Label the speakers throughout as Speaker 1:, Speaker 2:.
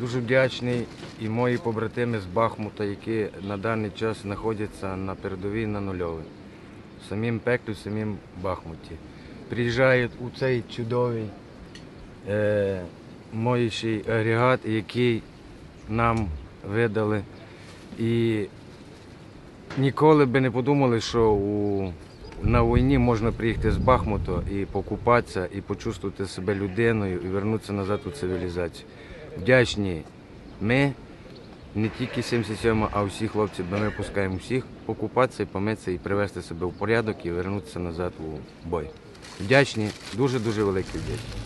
Speaker 1: Дуже вдячний і мої побратими з Бахмута, які на даний час знаходяться на передовій на нульовій. В самім пеклі, в самім Бахмуті. Приїжджають у цей чудовий е, моючий агрегат, який нам видали. І ніколи би не подумали, що у, на війні можна приїхати з Бахмуту і покупатися, і почувствувати себе людиною, і вернутися назад у цивілізацію. Вдячні ми, не тільки 77, а всі хлопці, бо ми пускаємо всіх покупатися, і помитися, і привести себе в порядок і вернутися назад у бой. Вдячні, дуже-дуже великі вдячні.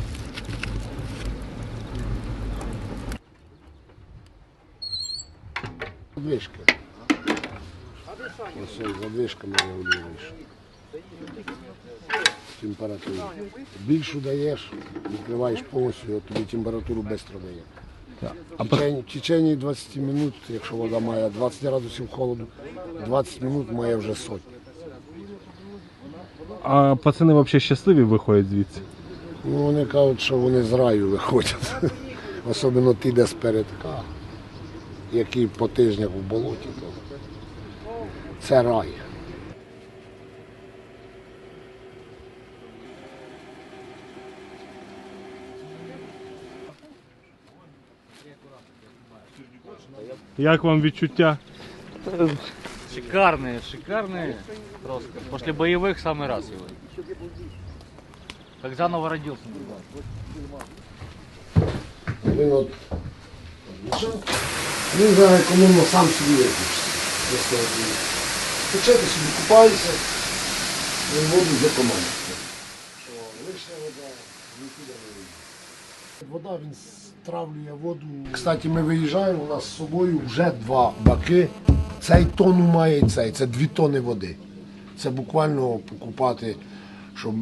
Speaker 2: Задвижка. Задвижка моя улюбленіша. Температуру. Більшу даєш, відкриваєш повністю, тобі температуру швидко дає. В течение, в течение 20 минут, якщо вода має 20 градусів холоду, 20 минут має вже сотню.
Speaker 3: А пацани взагалі щасливі виходять звідси.
Speaker 2: Ну, вони кажуть, що вони з раю виходять. Особливо ті, де спередка, які по тижнях в болоті. То це рай.
Speaker 3: Як вам відчуття?
Speaker 4: Шикарные, шикарные. Просто. После боевых самый раз его. Как заново родился.
Speaker 2: Він от він за економно сам собі виключиться. Почати собі купаєшся, і воду закомаєшся. Лишня вода нікуди не вийде. Вода він стравлює воду. Кстати, ми виїжджаємо, у нас з собою вже два баки. Цей тонну має цей. Це дві тони води. Це буквально покупати, щоб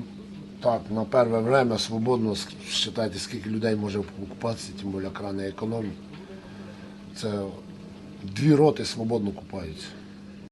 Speaker 2: так на перше время свободно считайте, скільки людей може покупатися, тим більше крани економії. Це дві роти свободно купаються.